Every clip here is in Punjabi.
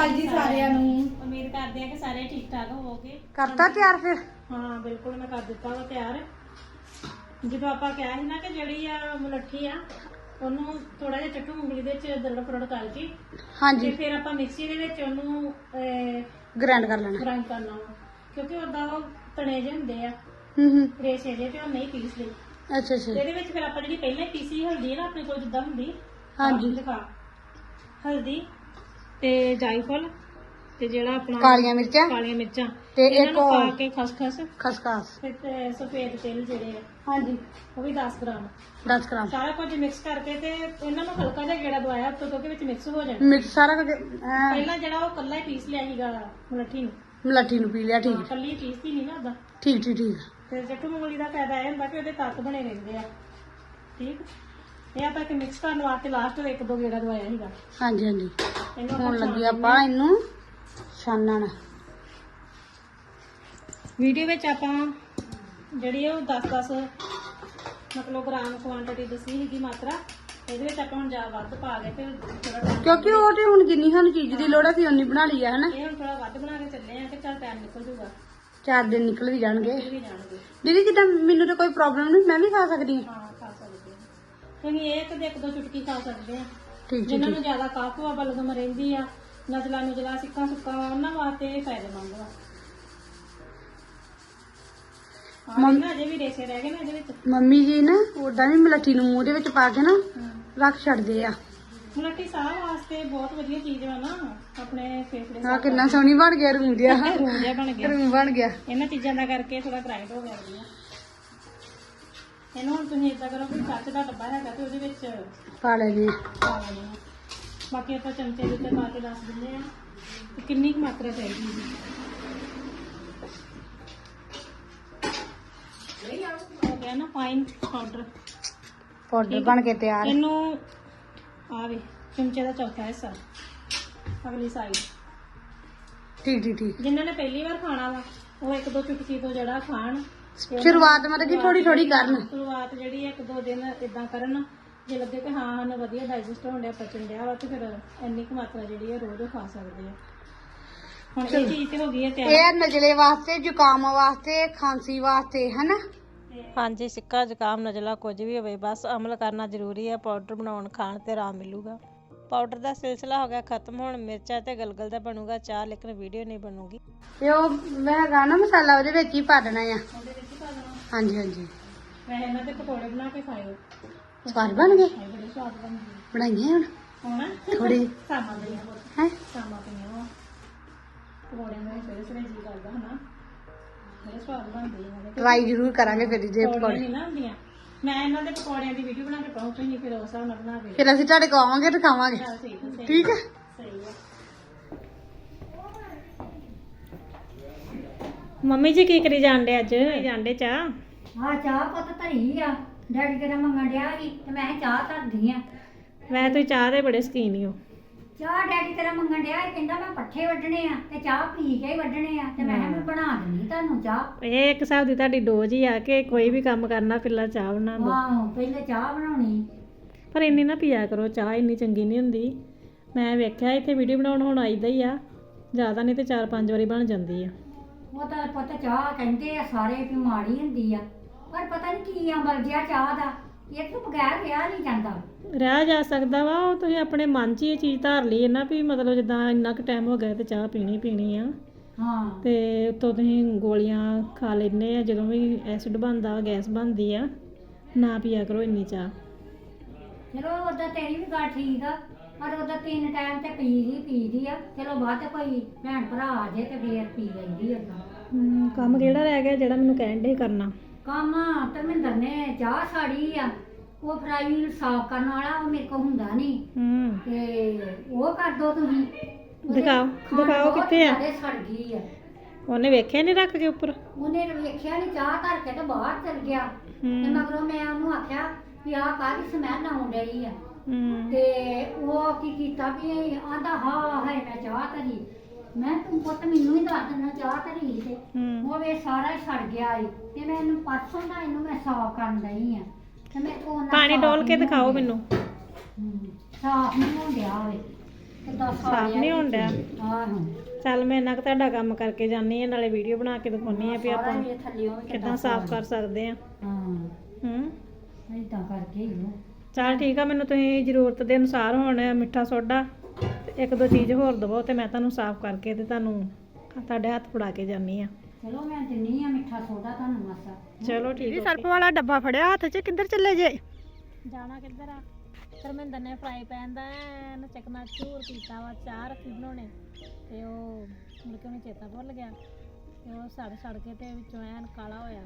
ਅਕਾਲ ਜੀ ਸਾਰਿਆਂ ਨੂੰ। ਉਮੀਦ ਕਰਦੇ ਆ ਕਿ ਸਾਰੇ ਠੀਕ ਠਾਕ ਹੋਵੋਗੇ। ਕਰਤਾ ਤਿਆਰ ਫਿਰ? ਹਾਂ ਬਿਲਕੁਲ ਮੈਂ ਕਰ ਦਿੱਤਾ ਵਾ ਤਿਆਰ। ਜਦੋਂ ਆਪਾਂ ਕਿਹਾ ਸੀ ਨਾ ਕਿ ਜਿਹੜੀ ਆ ਮੁਲੱਠੀ ਆ ਉਹਨੂੰ ਥੋੜਾ ਜਿਹਾ ਚੱਟੂ ਉਂਗਲੀ ਦੇ ਵਿੱਚ ਦਰੜ ਫਰੜ ਕਰਕੇ ਤੇ ਹਾਂਜੀ। ਫਿਰ ਆਪਾਂ ਮਿਕਸੀ ਦੇ ਵਿੱਚ ਉਹਨੂੰ ਗ੍ਰਾਈਂਡ ਕਰ ਲੈਣਾ। ਗ੍ਰਾਈਂਡ ਕਰਨਾ ਵਾ। ਕਿਉਂਕਿ ਉਹਦਾ ਉਹ ਤਣੇ ਜਿਹੇ ਹੁੰਦੇ ਆ। ਹੂੰ ਹੂੰ। ਰੇਸ਼ੇ ਜਿਹੇ ਤੇ ਉਹ ਨਹੀਂ ਪੀਸਦੇ ਅੱਛਾ ਅੱਛਾ। ਇਹਦੇ ਵਿੱਚ ਫਿਰ ਆਪਾਂ ਜਿਹੜੀ ਪਹਿਲਾਂ ਹੀ ਪੀਸੀ ਹਲਦੀ ਹੈ ਨਾ ਆਪਣੇ ਕੋਲ ਜਿੱਦਾਂ ਹੁੰਦੀ। ਹਾਂਜੀ। ਦਿਖਾ। ਹਲਦੀ। ਤੇ ਜਾਇਫਲ ਤੇ ਜਿਹੜਾ ਆਪਣਾ ਕਾਲੀਆਂ ਮਿਰਚਾਂ? ਕਾਲੀਆਂ ਮਿਰਚਾਂ। ਤੇ ਇੱਕ ਪਾ ਕੇ ਖਸਖਸ। ਖਸਖਸ। ਤੇ ਸਫੇਦ ਤਿਲ ਜਿਹੜੇ ਆ। ਹਾਂਜੀ ਉਹ ਵੀ 10 ਗ੍ਰਾਮ। 10 ਗ੍ਰਾਮ। ਸਾਰਾ ਕੁਝ ਮਿਕਸ ਕਰਕੇ ਤੇ ਇਹਨਾਂ ਨੂੰ ਹਲਕਾ ਜਿਹਾ ਗੇੜਾ ਦਵਾਇਆ ਉੱਤੋਂ ਕਿਉਂਕਿ ਵਿੱਚ ਮਿਕਸ ਹੋ ਜਾਣਾ। ਮਿਕਸ ਸਾਰਾ ਕੁਝ ਪਹਿਲਾਂ ਜਿਹੜਾ ਉਹ ਕੱਲਾ ਹੀ ਪੀਸ ਲਿਆ ਸੀਗਾ ਮੁਲੱਠੀ ਨੂੰ। ਮਲਾਠੀ ਨੂੰ ਪੀ ਲਿਆ ਠੀਕ। ਕੱਲੀ ਪੀਸਦੀ ਨਹੀਂ ਨਾ ਉਹਦਾ। ਠੀਕ ਠੀਕ ਠੀਕ। ਤੇ ਜੱਟੂ ਮੂੰਗਲੀ ਦਾ ਫਾਇਦਾ ਇਹ ਹੁੰਦਾ ਕਿ ਉਹਦੇ ਤੱਤ ਬਣੇ ਰਹਿੰਦੇ ਆ। ਠੀਕ? ਇਹ ਆਪਾਂ ਇੱਕ ਮਿਕਸ ਕਰਨ ਵਾਸਤੇ ਲਾਸਟ ਇੱਕ ਦੋ ਗੇੜਾ ਦਵਾਇਆ ਸੀਗਾ। ਹਾਂਜੀ ਹਾਂਜੀ। ਇਹਨੂੰ ਹੁਣ ਆਪਾਂ ਲੱਗੀ ਆਪਾਂ ਇਹਨੂੰ ਛਾਨਣ। ਵੀਡੀਓ ਵਿੱਚ ਆਪਾਂ ਜਿਹੜੀ ਉਹ 10-10 ਮਤਲਬ ਗ੍ਰਾਮ ਕੁਆਂਟੀਟੀ ਦੱਸੀ ਸੀਗੀ ਮਾਤਰਾ ਇਹਦੇ ਵਿੱਚ ਆਪਾਂ ਹੁਣ ਜਾ ਵੱਧ ਪਾ ਕੇ ਫਿਰ ਥੋੜਾ ਟਾਈਮ ਕਿਉਂਕਿ ਉਹ ਤੇ ਹੁਣ ਜਿੰਨੀ ਸਾਨੂੰ ਚੀਜ਼ ਦੀ ਲੋੜ ਹੈ ਸੀ ਉਨੀ ਬਣਾ ਲਈ ਹੈ ਹਨਾ? ਇਹ ਹੁਣ ਥੋੜਾ ਵੱਧ ਬਣਾ ਕੇ ਚੱਲੇ ਆ ਕਿ ਚੱਲ ਟਾਈਮ ਨਿਕਲ ਜੂਗਾ। ਚਾਰ ਦਿਨ ਨਿਕਲ ਵੀ ਜਾਣਗੇ। ਇਹ ਵੀ ਜਾਣਗੇ। ਦੀਦੀ ਜਿੱਦਾਂ ਮੈਨੂੰ ਤਾਂ ਕੋਈ ਪ੍ਰੋਬਲਮ ਨਹੀਂ ਮੈਂ ਵੀ ਖਾ ਸਕਦੀ ਹਾਂ। ਹਾਂ ਖਾ ਸਕਦੇ ਆ ਤੁਸੀਂ ਇਹ ਕਦੇ ਇੱਕ ਦੋ ਚੁਟਕੀ ਖਾ ਸਕਦੇ ਆ। ਠੀਕ ਜਿਨ੍ਹਾਂ ਨੂੰ ਜ਼ਿਆਦਾ ਕਾਫ ਹਵਾ ਬਲਗਮ ਰਹਿੰਦੀ ਆ ਨਜ਼ਲਾ ਨੁਜਲਾ ਸਿੱਕਾ ਸੁੱਕਾ ਉਹਨਾਂ ਵਾਸਤੇ ਇਹ ਫਾਇਦੇਮੰਦ ਵਾ ਹਾਂ ਨਾ ਅਜੇ ਵੀ ਰੇਸੇ ਰਹਿ ਗਏ ਨੇ ਇਹਦੇ ਵਿੱਚ। ਮੰਮੀ ਜੀ ਨਾ ਉਦਾਂ ਵੀ ਮਲਾਠੀ ਨੂੰ ਮੂੰਹ ਦੇ ਵਿੱਚ ਪਾ ਕੇ ਨਾ ਰੱਖ ਛੱਡਦੇ ਆ। ਮੁਲੱਠੀ ਸਾਹ ਵਾਸਤੇ ਬਹੁਤ ਵਧੀਆ ਚੀਜ਼ ਵਾ ਨਾ ਆਪਣੇ ਫੇਫੜੇ ਆ ਕਿੰਨਾ ਸੋਹਣੀ ਬਣ ਗਿਆ ਰੂਮ ਦਿਆ ਰੂਮ ਜਿਹਾ ਬਣ ਗਿਆ। ਰੂਮ ਬਣ ਗਿਆ। ਇਹਨਾਂ ਚੀਜ਼ਾਂ ਦਾ ਕਰਕੇ ਥੋੜਾ ਗ੍ਰਾਈਂਡ ਹੋ ਗਿਆ। ਵਧੀਆ ਇਹਨੂੰ ਹੁਣ ਤੁਸੀਂ ਇਦਾਂ ਕਰੋ ਕਿ ਕੱਚ ਦਾ ਡੱਬਾ ਹੈਗਾ ਤੇ ਉਹਦੇ ਵਿੱਚ ਪਾ ਲੈਣੇ ਪਾ ਲੈਣੇ। ਆ ਬਾਕੀ ਆਪਾਂ ਚਮਚੇ ਦੇ ਉੱਤੇ ਪਾ ਕੇ ਦੱਸ ਦਿੰਦੇ ਆ ਕਿ ਕਿੰਨੀ ਕੁ ਮਾਤਰਾ ਚਾਹੀਦੀ ਹੈ? ਹੋ ਗਿਆ ਨਾ ਫਾਈਨ ਪਾਊਡਰ ਪਾਊਡਰ ਬਣ ਕੇ ਤਿਆਰ। ਇਹਨੂੰ ਆਵੇ ਚਮਚੇ ਦਾ ਚੌਥਾ ਹਿੱਸਾ। ਅਗਲੀ ਸਾਈਡ ਠੀਕ ਠੀਕ ਠੀਕ। ਜਿਨ੍ਹਾਂ ਨੇ ਪਹਿਲੀ ਵਾਰ ਖਾਣਾ ਵਾ ਉਹ ਇੱਕ ਦੋ ਚੁਟਕੀ ਤੋਂ ਜਿਹੜਾ ਖਾਣ ਸ਼ੁਰੂਆਤ ਮਤਲਬ ਕਿ ਥੋੜੀ ਥੋੜੀ ਕਰਨ। ਸ਼ੁਰੂਆਤ ਜਿਹੜੀ ਇੱਕ ਦੋ ਦਿਨ ਇਦਾਂ ਕਰਨ। ਜੇ ਲੱਗੇ ਕਿ ਹਾਂ ਸਾਨੂੰ ਵਧੀਆ ਡਾਈਜੈਸਟ ਹੋਣ ਡਿਆ ਪਚਣ ਡਿਆ ਵਾ ਤੇ ਫਿਰ ਇੰਨੀ ਕੁ ਮਾਤਰਾ ਜਿਹੜੀ ਹੈ ਰੋਜ਼ ਉਹ ਖਾ ਸਕਦੇ ਆ। ਹੁਣ ਇਹ ਚੀਜ਼ ਤੇ ਹੋ ਗਈ ਹੈ ਤਿਆਰ। ਇਹ ਨਜਲੇ ਵਾਸਤੇ ਜ਼ੁਕਾਮ ਵਾਸਤੇ ਖਾਂਸੀ ਵਾਸਤੇ ਹਨਾ? ਹਾਂਜੀ ਸਿੱਕਾ ਜ਼ੁਕਾਮ ਨਜ਼ਲਾ ਕੁਝ ਵੀ ਹੋਵੇ ਬਸ ਅਮਲ ਕਰਨਾ ਜ਼ਰੂਰੀ ਹੈ ਪਾਊਡਰ ਬਣਾਉਣ ਖਾਣ ਤੇ ਆਰਾਮ ਮਿਲੂਗਾ। ਪਾਊਡਰ ਦਾ ਸਿਲਸਿਲਾ ਹੋ ਗਿਆ ਖਤਮ ਹੁਣ ਮਿਰਚਾਂ ਤੇ ਗਲਗਲ ਦਾ ਬਣੂਗਾ ਚਾਹ ਲੇਕਿਨ ਵੀਡੀਓ ਨਹੀਂ ਬਣੂਗੀ। ਇਹ ਉਹ ਹੈਗਾ ਨਾ ਮਸਾਲਾ ਉਹਦੇ ਵਿੱਚ ਹੀ ਪਾ ਦੇਣਾ ਆ। ਉਹਦੇ ਵਿੱਚ ਹੀ ਪਾ ਦੇਣਾ? ਹਾਂਜੀ ਹਾਂਜੀ। ਵੈਸੇ ਇਹਨਾਂ ਦੇ ਪਕੌੜੇ ਬਣਾ ਕੇ ਖਾਇਓ ਸਵਾਦ ਬਣ ਗਏ? ਇਹ ਬੜੇ ਸਵਾਦ ਬਣਦੇ ਬਣਾਈਏ ਹੁਣ? ਹੋਣਾ? ਥੋੜੀ ਸਾਮਾਂ ਦੇ ਬਹੁਤ। ਹੈ? ਸਾਮਾਂ ਪਈਆਂ ਵਾ। ਪਕੌੜਿਆਂ ਦਾ ਸਵੇਰੇ ਸਵੇਰੇ ਜੀ ਕਰਦਾ ਹਨਾ। ਬੜੇ ਸਵਾਦ ਬਣਦੇ ਇਹਨਾਂ ਦੇ ਟਰਾਈ ਜ਼ਰੂਰ ਕਰਾਂਗੇ ਫਿਰ ਜੇ ਪਕੌੜੇ ਪਕੌੜੇ। ਨਹੀਂ ਨਾ ਹੁੰਦੀਆਂ। ਮੈਂ ਇਹਨਾਂ ਦੇ ਪਕੌੜਿਆਂ ਦੀ ਵੀਡੀਓ ਬਣਾ ਕੇ ਪਾਉਂ ਤੁਸੀਂ ਫਿਰ ਉਸ ਹਿਸਾਬ ਨਾਲ ਬਣਾ ਕੇ ਫਿਰ ਅਸੀਂ ਤੁਹਾਡੇ ਕੋਲ ਆਵਾਂਗੇ ਤੇ ਖਾਵਾਂਗੇ। ਚੱਲ ਠੀਕ ਹੈ ਸਹੀ ਠੀਕ ਹੈ। ਸਹੀ ਹੈ? ਮੰਮੀ ਜੀ ਕੀ ਕਰੀ ਜਾਂਦੇ ਅੱਜ? ਜਾਂਦੇ ਚਾਹ? ਹਾਂ ਚਾਹ ਪੁੱਤ ਧਰੀ ਆ। ਡੈਡੀ ਤੇਰਾ ਮੰਗਣ ਡਿਆ ਸੀ ਤੇ ਮੈਂ ਕਿਹਾ ਚਾਹ ਧਰਦੀ ਆ। ਵੈਸੇ ਤੁਸੀਂ ਚਾਹ ਦੇ ਬੜੇ ਸ਼ਕੀਨ ਹੀ ਹੋ ਚਾਹ ਡੈਡੀ ਤੇਰਾ ਮੰਗਣ ਡਿਆ ਸੀ ਕਹਿੰਦਾ ਮੈਂ ਪੱਠੇ ਵੱਢਣੇ ਆ ਤੇ ਚਾਹ ਪੀ ਕੇ ਹੀ ਵੱਢਣੇ ਆ ਤੇ ਮੈਂ ਕਿਹਾ ਮੈਂ ਬਣਾ ਦਿੰਦੀ ਤੁਹਾਨੂੰ ਚਾਹ। ਇਹ ਇੱਕ ਹਿਸਾਬ ਦੀ ਤੁਹਾਡੀ ਡੋਜ਼ ਹੀ ਆ ਕਿ ਕੋਈ ਵੀ ਕੰਮ ਕਰਨਾ ਪਹਿਲਾਂ ਚਾਹ ਬਣਾ ਲਓ। ਆਹੋ ਪਹਿਲੇ ਚਾਹ ਬਣਾਉਣੀ। ਪਰ ਇੰਨੀ ਨਾ ਪੀਆ ਕਰੋ ਚਾਹ ਇੰਨੀ ਚੰਗੀ ਨਹੀਂ ਹੁੰਦੀ। ਮੈਂ ਵੇਖਿਆ ਇੱਥੇ ਵੀਡੀਓ ਬਣਾਉਣ ਹੁਣ ਆਈਦਾ ਹੀ ਆ। ਜ਼ਿਆਦਾ ਨਹੀਂ ਤੇ 4-5 ਵਾਰੀ ਬਣ ਜਾਂਦੀ ਆ। ਉਹ ਤਾਂ ਪੁੱਤ ਚਾਹ ਕਹਿੰਦੇ ਆ ਸਾਰੇ ਵੀ ਮਾੜੀ ਹੁੰਦੀ ਆ। ਪਰ ਪਤਾ ਨਹੀਂ ਕੀ ਅਮਲ ਜਿਆ ਚਾਹ ਦਾ। ਤੋਂ ਬਗੈਰ ਰਿਹਾ ਨਹੀਂ ਜਾਂਦਾ। ਰਹਿ ਜਾ ਸਕਦਾ ਵਾ ਉਹ ਤੁਸੀਂ ਆਪਣੇ ਮਨ 'ਚ ਹੀ ਇਹ ਚੀਜ਼ ਧਾਰ ਲਈ ਹੈ ਨਾ ਵੀ ਮਤਲਬ ਜਿੱਦਾਂ ਇੰਨਾ ਕੁ ਟਾਈਮ ਹੋ ਗਿਆ ਤੇ ਚਾਹ ਪੀਣੀ ਪੀਣੀ ਆ। ਹਾਂ। ਤੇ ਉੱਤੋਂ ਤੁਸੀਂ ਗੋਲੀਆਂ ਖਾ ਲੈਂਦੇ ਆ ਜਦੋਂ ਵੀ ਐਸਿਡ ਬਣਦਾ ਗੈਸ ਬਣਦੀ ਆ ਨਾ ਪੀਆ ਕਰੋ ਇੰਨੀ ਚਾਹ। ਚਲੋ ਉਹਦਾ ਤੇਰੀ ਵੀ ਗੱਲ ਠੀਕ ਆ ਪਰ ਉਹਦਾ ਤਿੰਨ ਟਾਈਮ ਤੇ ਪੀ ਦੀ ਪੀ ਦੀ ਆ। ਚਲੋ ਬਾਅਦ ਚ ਕੋਈ ਭੈਣ ਭਰਾ ਆ ਜੇ ਤੇ ਫੇਰ ਪੀ ਲੈਂਦੀ ਹਮ, ਕੰਮ ਕਿਹੜਾ ਰਹਿ ਗਿਆ ਜਿਹੜਾ ਮੈਨੂੰ ਕਹਿਣ ਦੇ ਕਰਨਾ? ਕੰਮ ਧਰਮਿੰਦਰ ਨੇ ਚਾਹ ਸਾੜੀ ਆ। ਉਹ ਫਰਾਈ ਸਾਫ਼ ਕਰਨ ਵਾਲਾ ਉਹ ਮੇਰੇ ਕੋਲ ਹੁੰਦਾ ਨਹੀਂ। ਹੂੰ। ਤੇ ਉਹ ਕਰ ਦੋ ਤੁਸੀਂ। ਉਹਦੇ ਦਿਖਾਓ, ਖੰਡ ਦਿਖਾਓ ਬਹੁਤ ਕਿੱਥੇ ਆ? ਜ਼ਿਆਦੇ ਸੜ ਗਈ ਆ। ਉਹਨੇ ਵੇਖਿਆ ਨਹੀਂ ਰੱਖ ਕੇ ਉੱਪਰ? ਉਹਨੇ ਵੇਖਿਆ ਨਹੀਂ ਚਾਹ ਧਰ ਕੇ ਤੇ ਬਾਹਰ ਚਲ ਗਿਆ। ਤੇ ਹੂੰ। ਮਗਰੋਂ ਮੈਂ ਉਹਨੂੰ ਆਖਿਆ ਵੀ ਆਹ ਕਾਹਦੀ ਸਮੈਲ ਆਉਣ ਡਈ ਆ। ਹੂੰ। ਤੇ ਉਹ ਕੀ ਕੀਤਾ ਵੀ ਆਂਦਾ ਹਾਂ ਹੈ ਮੈਂ ਚਾਹ ਧਰੀ। ਮੈਂ ਤੂੰ ਪੁੱਤ ਮੈਨੂੰ ਹੀ ਦੱਸ ਦੇਣਾ ਚਾਹ ਧਰੀ ਤੇ ਹੂੰ। ਉਹ ਵੇ ਸਾਰਾ ਹੀ ਸੜ ਗਿਆ ਏ। ਤੇ ਮੈਂ ਇਹਨੂੰ ਪਰਸੋਂ ਦਾ ਇਹਨੂੰ ਮੈਂ ਸਾਫ਼ ਕਰਨ ਲਈ ਆ। ਤੇ ਪਾਣੀ ਡੋਲ ਕੇ ਦਿਖਾਓ ਮੈਨੂੰ। ਸਾਫ਼ ਨਹੀਂ ਹੋਣ ਡਿਆ ਵੇ ਕਿੱਦਾਂ ਸਾਫ਼ ਨਹੀਂ ਹੋਣ ਡਿਆ। ਆਹੋ ਚੱਲ ਮੈਂ ਇੰਨਾ ਕੁ ਤੁਹਾਡਾ ਕੰਮ ਕਰਕੇ ਜਾਨੀ ਆ ਨਾਲੇ ਵੀਡੀਓ ਬਣਾ ਕੇ ਦਿਖਾਉਣੀ ਆ ਵੀ ਸਾਰਾ ਆਪਾਂ ਇਹ ਕਿੱਦਾਂ ਸਾਫ਼ ਕਰ ਸਕਦੇ ਆ ਹਾਂ। ਹੂੰ। ਏਦਾਂ ਕਰਕੇ ਹੀ ਉਹ। ਚੱਲ ਠੀਕ ਆ ਮੈਨੂੰ ਤੁਸੀਂ ਜ਼ਰੂਰਤ ਦੇ ਅਨੁਸਾਰ ਹੁਣ ਮਿੱਠਾ ਸੋਡਾ ਤੇ ਇੱਕ ਦੋ ਚੀਜ਼ ਹੋਰ ਦਵੋ ਤੇ ਮੈਂ ਤੁਹਾਨੂੰ ਸਾਫ਼ ਕਰਕੇ ਤੇ ਤੁਹਾਨੂੰ ਤੁਹਾਡੇ ਹੱਥ ਫੜਾ ਕੇ ਜਾਨੀ ਆ ਚਲੋ ਮੈਂ ਦਿੰਨੀ ਆ ਮਿੱਠਾ ਸੋਡਾ ਤੁਹਾਨੂੰ ਮਾਸਾ। ਚਲੋ ਠੀਕ ਦੀਦੀ ਸਰਪ ਵਾਲਾ ਡੱਬਾ ਫੜਿਆ ਹੱਥ 'ਚ ਕਿੱਧਰ ਚੱਲੇ ਜੇ? ਜਾਣਾ ਕਿੱਧਰ ਆ? ਧਰਮਿੰਦਰ ਨੇ ਫਰਾਈ ਪੈਨ ਦਾ ਐਨ ਚਕਨਾ ਚੂਰ ਕੀਤਾ ਵਾ ਚਾਹ ਰੱਖੀ ਬਣਾਉਣੇ। ਤੇ ਉਹ ਮੁੜ ਕੇ ਉਹਨੂੰ ਚੇਤਾ ਭੁੱਲ ਗਿਆ। ਤੇ ਉਹ ਸੜ ਸੜ ਕੇ ਤੇ ਵਿੱਚੋਂ ਐਨ ਕਾਲਾ ਹੋਇਆ।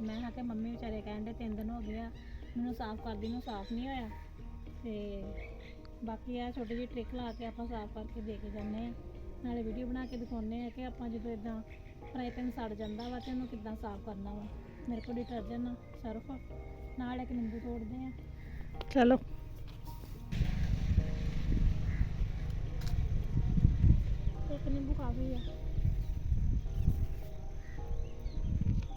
ਮੈਂ ਕਿਹਾ ਕਿ ਮੰਮੀ ਵਿਚਾਰੇ ਕਹਿੰਦੇ ਤਿੰਨ ਦਿਨ ਹੋ ਗਏ ਆ ਮੈਨੂੰ ਸਾਫ਼ ਕਰਦੀ ਨੂੰ ਸਾਫ਼ ਨਹੀਂ ਹੋਇਆ। ਤੇ ਬਾਕੀ ਆ ਛੋਟੀ ਜਿਹੀ ਟ੍ਰਿਕ ਲਾ ਕੇ ਆਪਾਂ ਸਾਫ਼ ਕਰਕੇ ਦੇ ਕੇ ਜਾਂਦੇ ਆ। ਨਾਲੇ ਵੀਡੀਓ ਬਣਾ ਕੇ ਦਿਖਾਉਂਦੇ ਆ ਕਿ ਆਪਾਂ ਜਦੋਂ ਇਦਾਂ ਫਰਾਈ ਪੈਨ ਸੜ ਜਾਂਦਾ ਵਾ ਤੇ ਉਹਨੂੰ ਕਿੱਦਾਂ ਸਾਫ਼ ਕਰਨਾ ਵਾ? ਮੇਰੇ ਕੋਲ ਡਿਟਰਜੈਂਟ ਸਰਫ ਨਾਲ ਇੱਕ ਨਿੰਬੂ ਤੋੜਦੇ ਆ। ਚਲੋ। ਇੱਕ ਨਿੰਬੂ ਕਾਫੀ ਆ।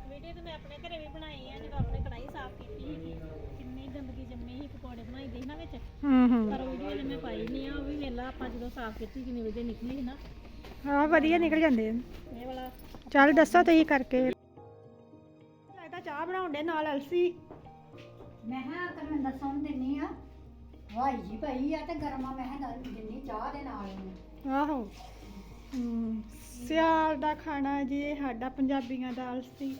ਵੀਡੀਓ ਤੇ ਮੈਂ ਆਪਣੇ ਘਰੇ ਵੀ ਬਣਾਈ ਆ ਜਦੋਂ ਆਪਣੇ ਕੜਾਈ ਸਾਫ਼ ਕੀਤੀ ਸੀਗੀ ਕਿੰਨੀ ਗੰਦਗੀ ਜੰਮੀ ਸੀ ਪਕੌੜੇ ਬਣਾਈ ਦੇ ਸੀ ਨਾ ਵਿੱਚ। ਹੂੰ ਹੂੰ। ਪਰ ਵੀਡੀਓ ਜੇ ਮੈਂ ਪਾਈ ਨਹੀਂ ਆ ਉਹ ਵੀ ਵੇਲਾ ਆਪਾਂ ਜਦੋਂ ਸਾਫ਼ ਕੀਤੀ ਕਿੰਨੀ ਵਧੀਆ ਨਿਕਲੀ ਸੀ ਨਾ। ਹਾਂ ਵਧੀਆ ਨਿਕਲ ਜਾਂਦੇ ਆ। ਇਹ ਵਾਲਾ ਚੱਲ ਦੱਸੋ ਤੁਸੀਂ ਕਰਕੇ। ਲੱਗਦਾ ਚਾਹ ਬਣਾਉਂਦੇ ਨਾਲ ਅਲਸੀ। ਮੈਂ ਹਾਂ ਤੈਨੂੰ ਦੱਸਣ ਦਿੰਨੀ ਆ ਵਾਈ ਜੀ ਪਈ ਆ ਤੇ ਗਰਮਾ ਮੈਂ ਦੱਸ ਦਿੰਨੀ ਚਾਹ ਦੇ ਨਾਲ ਇਹਨੂੰ। ਆਹੋ। ਹੂੰ ਸਿਆਲ ਦਾ ਖਾਣਾ ਜੀ ਇਹ ਸਾਡਾ ਪੰਜਾਬੀਆਂ ਦਾ ਅਲਸੀ।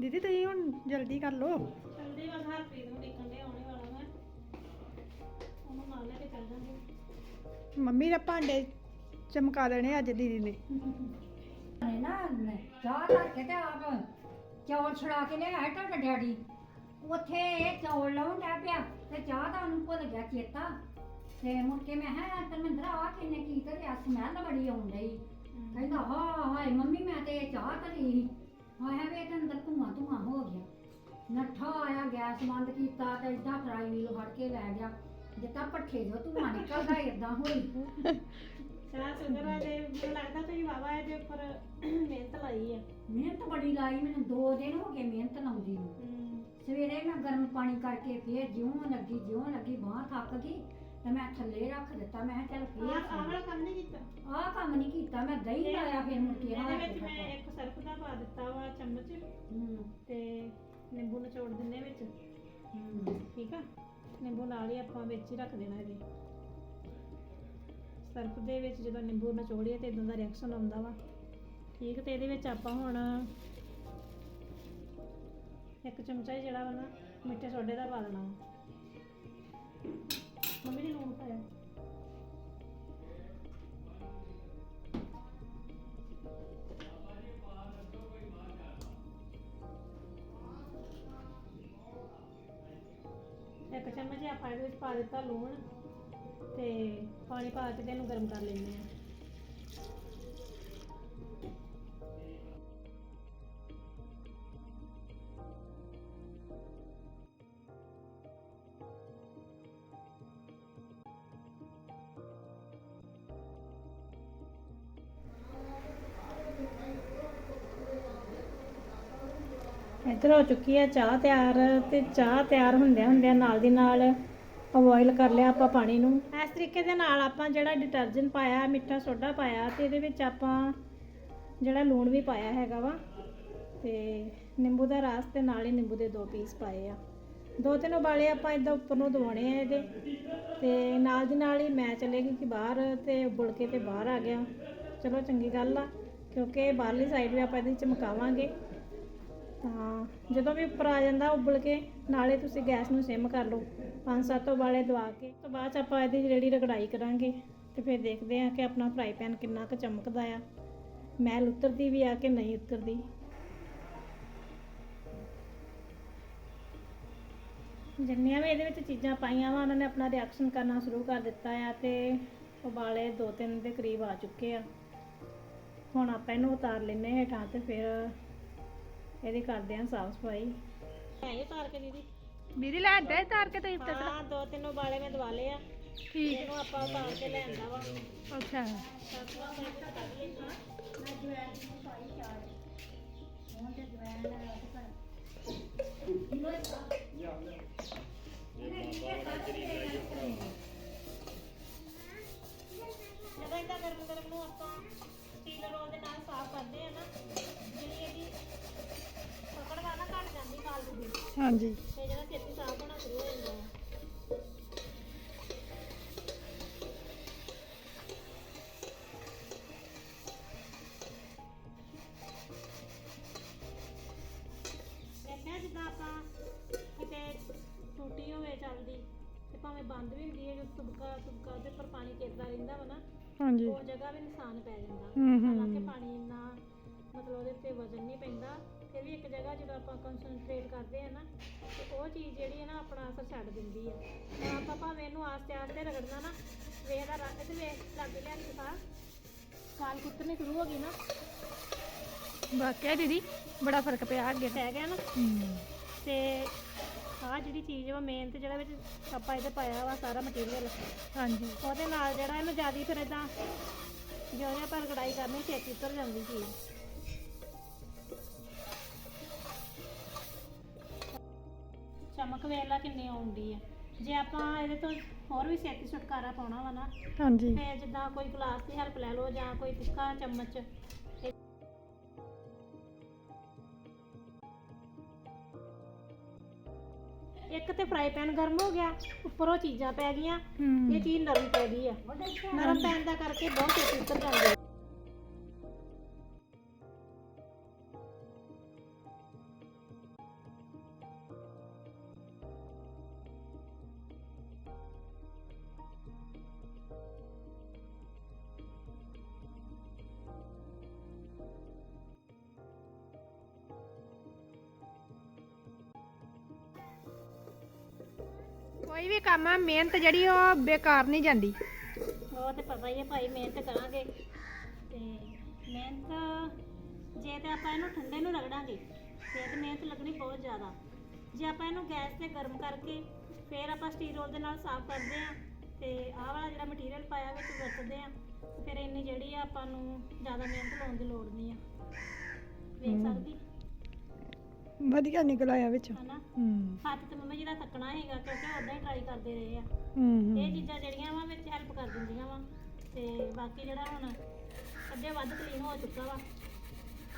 ਦੀਦੀ ਤੁਸੀਂ ਹੁਣ ਜਲਦੀ ਕਰ ਲਓ। ਜਲਦੀ ਬਸ ਹਰਪ੍ਰੀਤ ਨੂੰ ਦੇਖਣ ਦੇ ਆਉਣੇ ਵਾਲਾ ਮੈਂ। ਉਹਨੂੰ ਨਾਲ ਲੈ ਕੇ ਚੱਲ ਜਾਂਗੇ। ਮੰਮੀ ਦੇ ਭਾਂਡੇ ਚਮਕਾ ਦੇਣੇ ਅੱਜ ਦੀਦੀ ਨੇ। ਨੇ ਨਾ ਚਾਹ ਧਰ ਤੇ ਆਪ ਚੌਲ ਛੜਾ ਕੇ ਲਿਆਇਆ ਤੁਹਾਡਾ ਡੈਡੀ। ਉੱਥੇ ਇਹ ਚੌਲ ਲਾਉਣ ਡਿਆ ਪਿਆ ਤੇ ਚਾਹ ਦਾ ਉਹਨੂੰ ਭੁੱਲ ਗਿਆ ਚੇਤਾ। ਤੇ ਮੁੜ ਕੇ ਮੈਂ ਹਾਂ ਧਰਮਿੰਦਰ ਆ ਕਿੰਨੇ ਕੀ ਕਰਿਆ ਸਮੈਲ ਬੜੀ ਆਉਣ ਡਈ। ਕਹਿੰਦਾ ਹਾਂ ਹਾਏ, ਮੰਮੀ, ਮੈਂ ਤੇ ਇਹ ਚਾਹ ਧਰੀ ਸੀ। ਹਾਏ ਵੇ ਤੇ ਅੰਦਰ ਧੂਆਂ ਧੂਆਂ ਹੋ ਗਿਆ। ਨੱਠਾ ਆਇਆ, ਗੈਸ ਬੰਦ ਕੀਤਾ ਤੇ ਏਦਾਂ ਫਰਾਈ ਵੀਲ ਫੜ ਕੇ ਲੈ ਗਿਆ। ਜਿੱਦਾਂ ਪੱਠੇ ਜੋ ਧੂਆਂ ਨਿਕਲਦਾ, ਏਦਾਂ ਹੋਈ। ਚਾਹ ਸ਼ੁਗਰ ਆ ਜੇ ਮੈਨੂੰ ਲੱਗਦਾ ਤੁਸੀਂ ਵਾਵਾ ਇਹਦੇ ਉੱਪਰ ਮਿਹਨਤ ਲਾਈ ਆ। ਮਿਹਨਤ ਬੜੀ ਲਾਈ ਮੈਨੂੰ 2 ਦਿਨ ਹੋ ਗਏ ਮਿਹਨਤ ਲਾਉਂਦੀ ਨੂੰ। ਸਵੇਰੇ ਮੈਂ ਗਰਮ ਪਾਣੀ ਕਰਕੇ ਫੇਰ ਜਿਉਂ ਲੱਗੀ ਜਿਉਂ ਲੱਗੀ ਬਾਹ ਥੱਕ ਗਈ ਤੇ ਮੈਂ ਥੱਲੇ ਰੱਖ ਦਿੱਤਾ ਮੈਂ ਕਿਹਾ ਚੱਲ ਆਹ ਆਹ ਫੇਰ ਵਾਲਾ ਕੰਮ ਨਹੀਂ ਕੀਤਾ? ਆਹ ਕੰਮ ਨਹੀਂ ਕੀਤਾ ਮੈਂ ਦਹੀਂ ਲਾਇਆ ਫਿਰ ਮੁੜ ਕੇ ਇਹਦੇ ਹੱਥ ਵਿੱਚ ਮੈਂ ਇੱਕ ਸਰਫ ਦਾ ਪਾ ਦਿੱਤਾ ਵਾ ਚਮਚ ਹੂੰ। ਤੇ ਨਿੰਬੂ ਨਿਚੋੜ ਦਿੰਨੇ ਵਿੱਚ। ਹੂੰ। ਠੀਕ ਆ? ਨਿੰਬੂ ਨਾਲ ਹੀ ਆਪਾਂ ਵਿੱਚ ਹੀ ਰੱਖ ਦੇਣਾ ਇਹਦੇ। ਸਰਫ ਦੇ ਵਿੱਚ ਜਦੋਂ ਨਿੰਬੂ ਨਚੋੜੀਏ ਤੇ ਇਦਾਂ ਦਾ ਰਿਐਕਸ਼ਨ ਆਉਂਦਾ ਵਾ। ਠੀਕ ਤੇ ਇਹਦੇ ਵਿੱਚ ਆਪਾਂ ਹੁਣ ਇੱਕ ਚਮਚਾ ਜਿਹੜਾ ਵਾ ਨਾ ਮਿੱਠੇ ਸੋਡੇ ਦਾ ਪਾ ਦੇਣਾ ਵਾ। ਮੰਮੀ ਨੇ ਲੂਣ ਪਾਇਆ। ਇੱਕ ਚਮਚ ਆਪਾਂ ਇਹਦੇ ਵਿੱਚ ਪਾ ਦਿੱਤਾ ਲੂਣ ਤੇ ਪਾਣੀ ਪਾ ਕੇ ਤੇ ਇਹਨੂੰ ਗਰਮ ਕਰ ਲੈਂਦੇ ਆ ਇੱਧਰ ਹੋ ਚੁੱਕੀ ਹੈ ਚਾਹ ਤਿਆਰ ਤੇ ਚਾਹ ਤਿਆਰ ਹੁੰਦਿਆਂ ਹੁੰਦਿਆਂ ਨਾਲ ਦੀ ਨਾਲ ਬੋਇਲ ਕਰ ਲਿਆ ਆਪਾਂ ਪਾਣੀ ਨੂੰ। ਤਰੀਕੇ ਦੇ ਨਾਲ ਆਪਾਂ ਜਿਹੜਾ ਡਿਟਰਜੈਂਟ ਪਾਇਆ, ਮਿੱਠਾ ਸੋਡਾ ਪਾਇਆ ਤੇ ਇਹਦੇ ਵਿੱਚ ਆਪਾਂ ਜਿਹੜਾ ਲੂਣ ਵੀ ਪਾਇਆ ਹੈਗਾ ਵਾ ਤੇ ਨਿੰਬੂ ਦਾ ਰਸ ਤੇ ਨਾਲ ਹੀ ਨਿੰਬੂ ਦੇ ਦੋ ਪੀਸ ਪਾਏ ਆ। ਦੋ ਤਿੰਨ ਉਬਾਲੇ ਆਪਾਂ ਇਦਾਂ ਉੱਪਰ ਨੂੰ ਦਵਾਉਣੇ ਆ ਇਹਦੇ ਤੇ ਨਾਲ ਦੀ ਨਾਲ ਹੀ ਮੈਂ ਚਲੇ ਗਈ ਕਿ ਬਾਹਰ ਤੇ ਉਬਲ ਕੇ ਤੇ ਬਾਹਰ ਆ ਗਿਆ। ਚਲੋ ਚੰਗੀ ਗੱਲ ਆ, ਕਿਉਂਕਿ ਬਾਹਰਲੀ ਸਾਈਡ ਵੀ ਆਪਾਂ ਇਹਦੇ ਚਮਕਾਵਾਂਗੇ ਤਾਂ ਜਦੋਂ ਵੀ ਉੱਪਰ ਆ ਜਾਂਦਾ, ਉਬਲ ਕੇ ਨਾਲੇ ਤੁਸੀਂ ਗੈਸ ਨੂੰ ਸਿਮ ਕਰ ਲਓ। ਪੰਜ ਸੱਤ ਉਬਾਲੇ ਦਵਾ ਕੇ, ਉਸ ਤੋਂ ਬਾਅਦ 'ਚ ਆਪਾਂ ਇਹਦੀ ਜਿਹੜੀ ਰਗੜਾਈ ਕਰਾਂਗੇ, ਤੇ ਫਿਰ ਦੇਖਦੇ ਹਾਂ ਕਿ ਆਪਣਾ ਫਰਾਈ ਪੈਨ ਕਿੰਨਾ ਕੁ ਚਮਕਦਾ ਆ। ਮੈਲ ਉਤਰਦੀ ਵੀ ਆ ਕਿ ਨਹੀਂ ਉਤਰਦੀ? ਜਿੰਨੀਆਂ ਵੀ ਇਹਦੇ ਵਿੱਚ ਚੀਜ਼ਾਂ ਪਾਈਆਂ ਵਾ, ਉਹਨਾਂ ਨੇ ਆਪਣਾ ਰਿਐਕਸ਼ਨ ਕਰਨਾ ਸ਼ੁਰੂ ਕਰ ਦਿੱਤਾ ਆ ਤੇ ਉਬਾਲੇ ਦੋ ਤਿੰਨ ਦੇ ਕਰੀਬ ਆ ਚੁੱਕੇ ਆ। ਹੁਣ ਆਪਾਂ ਇਹਨੂੰ ਉਤਾਰ ਲੈਨੇ ਹੇਠਾਂ ਤੇ ਫਿਰ ਇਹਦੀ ਕਰਦੇ ਆਂ ਸਾਫ਼ ਸਫ਼ਾਈ। ਹੈ ਉਤਾਰ ਕੇ ਦੀਦੀ। ਦੀਦੀ ਲੈ ਦੇ ਤਾਰ ਕੇ ਤੁਸੀਂ ਹਾਂ ਦੋ ਤਿੰਨ ਉਬਾਲੇ ਮੈਂ ਦਵਾ ਲਏ ਆ। ਠੀਕ। ਇਹਨੂੰ ਆਪਾਂ ਉਤਾਰ ਕੇ ਲੈਂਦਾ ਵਾ। ਅੱਛਾ। ਹਾਂਜੀ। ਤੇ ਜਿਹੜਾ ਛੇਤੀ ਸਾਫ਼ ਹੋਣਾ ਸ਼ੁਰੂ ਹੋ ਜਾਂਦਾ ਵਾ ਦੇਖਿਆ ਜਿੱਦਾਂ ਆਪਾਂ ਕਿਤੇ ਟੂਟੀ ਹੋਵੇ ਚੱਲਦੀ ਤੇ ਭਾਵੇਂ ਬੰਦ ਵੀ ਹੁੰਦੀ ਹੈ ਜੋ ਤੁਬਕਾ ਤੁਬਕਾ ਉਹਦੇ ਪਰ ਪਾਣੀ ਕਿਰਦਾ ਰਹਿੰਦਾ ਵਾ ਨਾ ਹਾਂਜੀ। ਉਹ ਜਗ੍ਹਾ ਵੀ ਨਿਸ਼ਾਨ ਪੈ ਜਾਂਦਾ। ਹੂੰ, ਹੂੰ, ਹਾਲਾਂਕਿ। ਪਾਣੀ ਇੰਨਾ ਮਤਲਬ ਉਹਦੇ ਉੱਤੇ ਵਜ਼ਨ ਨਹੀਂ ਪੈਂਦਾ। ਫਿਰ ਵੀ ਇੱਕ ਜਗ੍ਹਾ ਜਦੋਂ ਆਪਾਂ ਕਨਸੈਂਟਰੇਟ ਕਰਦੇ ਆ ਨਾ ਤੇ ਉਹ ਚੀਜ਼ ਜਿਹੜੀ ਹੈ ਨਾ ਆਪਣਾ ਅਸਰ ਛੱਡ ਦਿੰਦੀ ਆ। ਹੁਣ ਆਪਾਂ ਭਾਵੇਂ ਇਹਨੂੰ ਆਸਤੇ ਆਸਤੇ ਰਗੜਨਾ ਨਾ ਵੇਖਦਾ ਰੱਖ ਤੇ ਵੇਖ ਲੱਗ ਲਿਆ ਨਹੀਂ ਪਤਾ ਕਾਲ ਕੁੱਤਨੇ ਸ਼ੁਰੂ ਹੋ ਗਈ ਨਾ। ਵਾਕਿਆ ਦੀਦੀ ਬੜਾ ਫ਼ਰਕ ਪਿਆ ਅੱਗੇ ਪੈ ਗਿਆ ਨਾ। ਤੇ ਆਹ ਜਿਹੜੀ ਚੀਜ਼ ਵਾ ਮੇਨ ਤੇ ਜਿਹੜਾ ਵਿੱਚ ਆਪਾਂ ਇਹਦੇ ਪਾਇਆ ਵਾ ਸਾਰਾ ਮਟੀਰੀਅਲ ਹਾਂਜੀ। ਉਹਦੇ ਨਾਲ ਜਿਹੜਾ ਇਹਨੂੰ ਜ਼ਿਆਦਾ ਫਿਰ ਇਦਾਂ ਜਿਉਂ ਜਿਉਂ ਆਪਾਂ ਕੜਾਈ ਕਰਨੀ ਛੇਤੀ ਉਤਰ ਜਾਂਦੀ ਚੀਜ਼। ਚਮਕ ਵੇਲਾ ਕਿੰਨੀ ਆਉਂਦੀ ਆ। ਜੇ ਆਪਾਂ ਇਹਦੇ ਤੋਂ ਹੋਰ ਵੀ ਛੇਤੀ ਛੁਟਕਾਰਾ ਪਾਉਣਾ ਵਾ ਨਾ ਹਾਂਜੀ। ਤੇ ਜਿੱਦਾਂ ਕੋਈ ਗਲਾਸ ਦੀ ਹੈਲਪ ਲੈ ਲਓ ਜਾਂ ਕੋਈ ਤਿੱਖਾ ਚਮਚ। ਇੱਕ ਤੇ ਫਰਾਈ ਪੈਨ ਗਰਮ ਹੋ ਗਿਆ ਉੱਪਰੋਂ ਚੀਜ਼ਾਂ ਪੈ ਗਈਆਂ ਇਹ ਚੀਜ਼ ਨਰਮ ਪੈ ਗਈ ਆ। ਨਰਮ ਪੈਣ ਦਾ ਕਰਕੇ ਬਹੁਤ ਛੇਤੀ ਉਤਰ ਜਾਂਦੀ ਆ। ਕੰਮ ਆ ਮਿਹਨਤ ਜਿਹੜੀ ਉਹ ਬੇਕਾਰ ਨਹੀਂ ਜਾਂਦੀ। ਉਹ ਤੇ ਪਤਾ ਹੀ ਹੈ ਭਾਈ ਮਿਹਨਤ ਕਰਾਂਗੇ। ਤੇ ਮਿਹਨਤ ਜੇ ਤੇ ਆਪਾਂ ਇਹਨੂੰ ਠੰਡੇ ਨੂੰ ਰਗੜਾਂਗੇ ਤੇ ਤੇ ਮਿਹਨਤ ਲੱਗਣੀ ਬਹੁਤ ਜ਼ਿਆਦਾ। ਜੇ ਆਪਾਂ ਇਹਨੂੰ ਗੈਸ ਤੇ ਗਰਮ ਕਰਕੇ ਫਿਰ ਆਪਾਂ ਸਟੀਲ ਰੋਲ ਦੇ ਨਾਲ ਸਾਫ਼ ਕਰਦੇ ਆ ਤੇ ਆਹ ਵਾਲਾ ਜਿਹੜਾ ਮਟੀਰੀਅਲ ਪਾਇਆ ਵਿੱਚ ਵਰਤਦੇ ਆ ਫਿਰ ਇੰਨੀ ਜਿਹੜੀ ਆ ਆਪਾਂ ਨੂੰ ਜ਼ਿਆਦਾ ਮਿਹਨਤ ਲਾਉਣ ਦੀ ਲੋੜ ਨਹੀਂ ਆ। ਵੇਖ। ਸਕਦੀ? ਵਧੀਆ ਨਿਕਲ ਆਇਆ ਵਿੱਚ। ਹਨਾ? ਹੂੰ। ਹੱਥ ਤੇ ਮੰਮਾ ਜੀ ਦਾ ਥੱਕਣਾ ਹੈਗਾ ਕਿਉਂਕਿ ਉਦਾਂ ਹੀ ਟਰਾਈ ਕਰਦੇ ਰਹੇ ਆ। ਹੂੰ ਇਹ ਹੂੰ ਚੀਜ਼ਾਂ ਜਿਹੜੀਆਂ ਵਾ ਵਿੱਚ ਹੈਲਪ ਕਰ ਦਿੰਦੀਆਂ ਵਾ। ਤੇ ਬਾਕੀ ਜਿਹੜਾ ਹੁਣ ਅੱਧੇ ਵੱਧ ਕਲੀਨ ਹੋ ਚੁੱਕਾ ਵਾ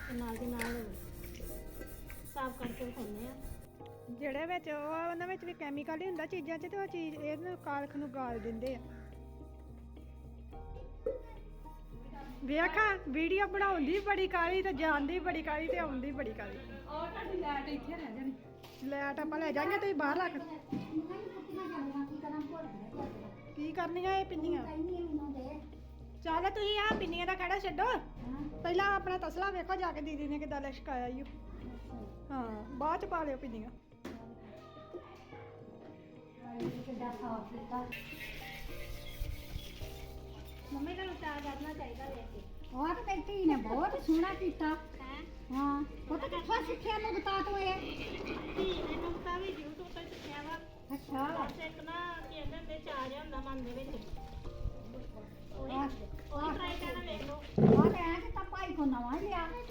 ਤੇ ਨਾਲ ਦੀ ਨਾਲ ਸਾਫ਼ ਕਰਕੇ ਵਿਖਾਉਂਦੇ ਆ। ਜਿਹੜੇ ਵਿੱਚ ਉਹ ਆ, ਉਹਨਾਂ ਵਿੱਚ ਵੀ ਕੈਮੀਕਲ ਹੀ ਹੁੰਦਾ ਚੀਜ਼ਾਂ 'ਚ ਤੇ ਉਹ ਚੀਜ਼ ਇਹਨੂੰ ਕਾਲਖ ਨੂੰ ਗਾਲ ਦਿੰਦੇ ਆ। ਵੇਖਾ ਵੀਡੀਓ ਬਣਾਉਂਦੀ ਬੜੀ ਕਾਲੀ ਤੇ ਜਾਂਦੀ ਬੜੀ ਕਾਲੀ ਤੇ ਆਉਂਦੀ ਬੜੀ ਕਾਲੀ ਔਰ ਤੁਹਾਡੀ ਲਾਈਟ ਇੱਥੇ ਰਹਿ ਜਾਣੀ। ਲੈਟ ਆਪਾਂ ਲੈ ਜਾਾਂਗੇ ਤੁਸੀਂ ਬਾਹਰ ਰੱਖ। ਕੀ ਕਰਨੀਆਂ ਇਹ ਪਿੰਨੀਆਂ? ਚੱਲ ਤੁਸੀਂ ਆ ਪਿੰਨੀਆਂ ਦਾ ਕਿਹੜਾ ਛੱਡੋ। ਪਹਿਲਾਂ ਆਪਣਾ ਤਸਲਾ ਵੇਖੋ ਜਾ ਕੇ ਦੀਦੀ ਨੇ ਕਿਦਾਂ ਲਸ਼ਕਾਇਆ ਈ। ਹਾਂ ਬਾਅਦ ਚ ਪਾ ਲਿਓ ਪਿੰਨੀਆਂ। ਕਿੱਦਾਂ ਸਾਫ਼ ਕੀਤਾ। ਮੰਮੀ ਤੁਹਾਨੂੰ ਚਾਹ ਕਰਨਾ ਚਾਹੀਦਾ ਵੇਖ ਕੇ ਉਹ ਤਾਂ ਤੇਰੀ ਧੀ ਨੇ ਬਹੁਤ ਸੋਹਣਾ ਕੀਤਾ ਹੈ ਹਾਂ ਉਹ ਤਾਂ ਕਿੱਥੋਂ ਸਿੱਖਿਆ ਨੂੰ ਬਤਾ ਤੂੰ ਇਹ ਧੀ ਮੈਨੂੰ ਤਾਂ ਵੀ YouTube ਤੋਂ ਸਿੱਖਿਆ ਵਾ ਅੱਛਾ ਬਸ ਇੱਕ ਨਾ ਕੀ ਕਹਿੰਦੇ ਹੁੰਦੇ ਚਾਹ ਜਿਹਾ ਹੁੰਦਾ ਮਨ ਦੇ ਵਿੱਚ ਉਹੀ ਆਹ, ਉਹੀ ਟਰਾਈ ਕਰਨਾ ਵੇਖ ਲਓ ਆਹ ਤਾਂ ਐਂ ਕਿ ਤਾਂ ਭਾਈ ਕੋ ਨਵਾਂ ਹੀ ਲਿਆ ਹੈ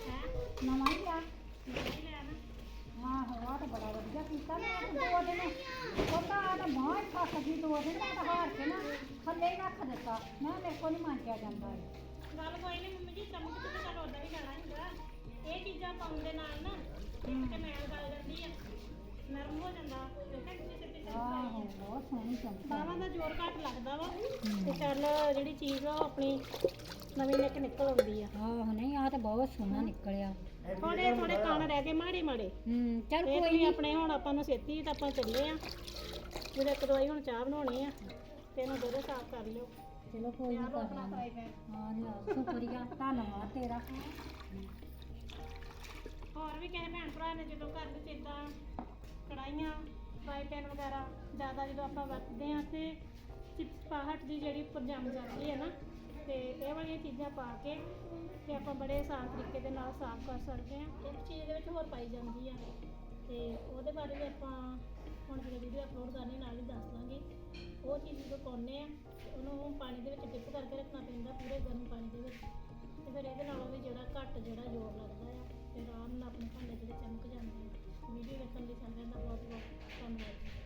ਨਵਾਂ ਹੀ ਲਿਆ ਨਹੀਂ ਲਿਆ ਨਾ ਆਹੋ ਆਹ ਤਾਂ ਬੜਾ ਵਧੀਆ ਕੀਤਾ ਮੈਂ ਤਾਂ ਦੋ ਦਿਨ ਉਹ ਤਾਂ ਆ ਤਾਂ ਬਾਹਰ ਹੀ ਫਸ ਗਈ ਦੋ ਦਿਨ ਮੈਂ ਤਾਂ ਹਾਰ ਕੇ ਨਾ ਥੱਲੇ ਹੀ ਰੱਖ ਦਿੱਤਾ। ਮੈਂ ਕਿਹਾ ਮੇਰੇ ਕੋਲ ਨਹੀਂ ਮੰਨਿਆ ਜਾਂਦਾ ਇਹ। ਗੱਲ ਕੋਈ ਨਹੀਂ ਮੰਮੀ ਜੀ ਚਮਚ ਤੇ ਤਾਂ ਉਦਾਂ ਵੀ ਜਾਣਾ ਹੁੰਦਾ। ਇਹ ਚੀਜ਼ਾਂ ਪਾਉਣ ਦੇ ਨਾਲ ਨਾ ਤੇ ਮੈਲ ਗਲ ਜਾਂਦੀ ਆ। ਨਰਮ ਹੋ ਜਾਂਦਾ। ਆਹੋ ਬਹੁਤ ਸੋਹਣੀ ਬਾਹਾਂ ਦਾ ਜ਼ੋਰ ਘੱਟ ਲੱਗਦਾ ਵਾ। ਤੇ ਚੱਲ ਜਿਹੜੀ ਚੀਜ਼ ਆ ਉਹ ਆਪਣੀ ਨਵੀਂ ਨਿਕ ਨਿਕਲ ਆਉਂਦੀ ਆ। ਆਹੋ ਨਹੀਂ ਆ ਤਾਂ ਬਹੁਤ ਸੋਹਣਾ ਨਿਕਲਿਆ। ਥੋੜੇ ਥੋੜੇ ਕਣ ਰਹਿ ਗਏ ਮਾੜੇ ਮਾੜੇ। ਹੂੰ ਚੱਲ ਇਹ ਕੋਈ ਤੁਸੀਂ ਆਪਣੇ ਹੁਣ ਆਪਾਂ ਨੂੰ ਛੇਤੀ ਤਾਂ ਆਪਾਂ ਚੱਲੇ ਆ। ਜਦੋਂ ਇੱਕ ਦਵਾਈ ਹੁਣ ਚਾਹ ਬਣਾਉਣੀ ਆ। ਤੇ ਇਹਨੂੰ ਦੋਰੇ ਸਾਫ਼ ਕਰ ਲਿਓ। ਚਲੋ ਕੋਈ ਨਹੀਂ ਕਰ ਆਪਣਾ ਫਰਾਈ ਪੈਨ ਹਾਂ ਲਿਆ ਸ਼ੁਕਰੀਆ ਧੰਨਵਾਦ ਤੇਰਾ। ਹੋਰ ਵੀ ਕਿਸੇ ਭੈਣ ਭਰਾ ਨੇ ਜਦੋਂ ਘਰ ਵਿੱਚ ਇਦਾਂ ਕੜਾਈਆਂ ਫਰਾਈ ਪੈਨ ਵਗੈਰਾ ਜ਼ਿਆਦਾ ਜਦੋਂ ਆਪਾਂ ਵਰਤਦੇ ਆ ਤੇ ਚਿਪਚਪਾਹਟ ਦੀ ਜਿਹੜੀ ਉੱਪਰ ਜੰਮ ਜਾਂਦੀ ਹੈ ਨਾ ਤੇ ਇਹ ਵਾਲੀਆਂ ਚੀਜ਼ਾਂ ਪਾ ਕੇ ਤੇ ਆਪਾਂ ਬੜੇ ਆਸਾਨ ਤਰੀਕੇ ਦੇ ਨਾਲ ਸਾਫ਼ ਕਰ ਸਕਦੇ ਆ ਇੱਕ ਚੀਜ਼ ਦੇ ਵਿੱਚ ਹੋਰ ਪਾਈ ਜਾਂਦੀ ਆ ਤੇ ਉਹਦੇ ਬਾਰੇ ਵੀ ਆਪਾਂ ਹੁਣ ਜਦੋਂ ਵੀਡੀਓ ਅਪਲੋਡ ਕਰਨੀ ਨਾਲ ਹੀ ਦੱਸ ਦਾਂਗੇ। ਉਹ ਚੀਜ਼ ਜਦੋਂ ਪਾਉਂਦੇ ਆ, ਤੇ ਉਹਨੂੰ ਪਾਣੀ ਦੇ ਵਿੱਚ ਡਿਪ ਕਰਕੇ ਰੱਖਣਾ ਪੈਂਦਾ ਪੂਰੇ ਗਰਮ ਪਾਣੀ ਦੇ ਵਿੱਚ। ਤੇ ਫਿਰ ਇਹਦੇ ਨਾਲੋਂ ਵੀ ਜਿਹੜਾ ਘੱਟ ਜਿਹੜਾ ਜ਼ੋਰ ਲੱਗਦਾ ਆ ਤੇ ਆਰਾਮ ਨਾਲ ਆਪਣੇ ਭਾਂਡੇ ਜਿਹੜੇ ਚਮਕ ਜਾਂਦੇ ਆ। ਵੀਡੀਓ ਵੇਖਣ ਲਈ ਸਾਰਿਆਂ ਦਾ ਬਹੁਤ ਬਹੁਤ ਧੰਨਵਾਦ।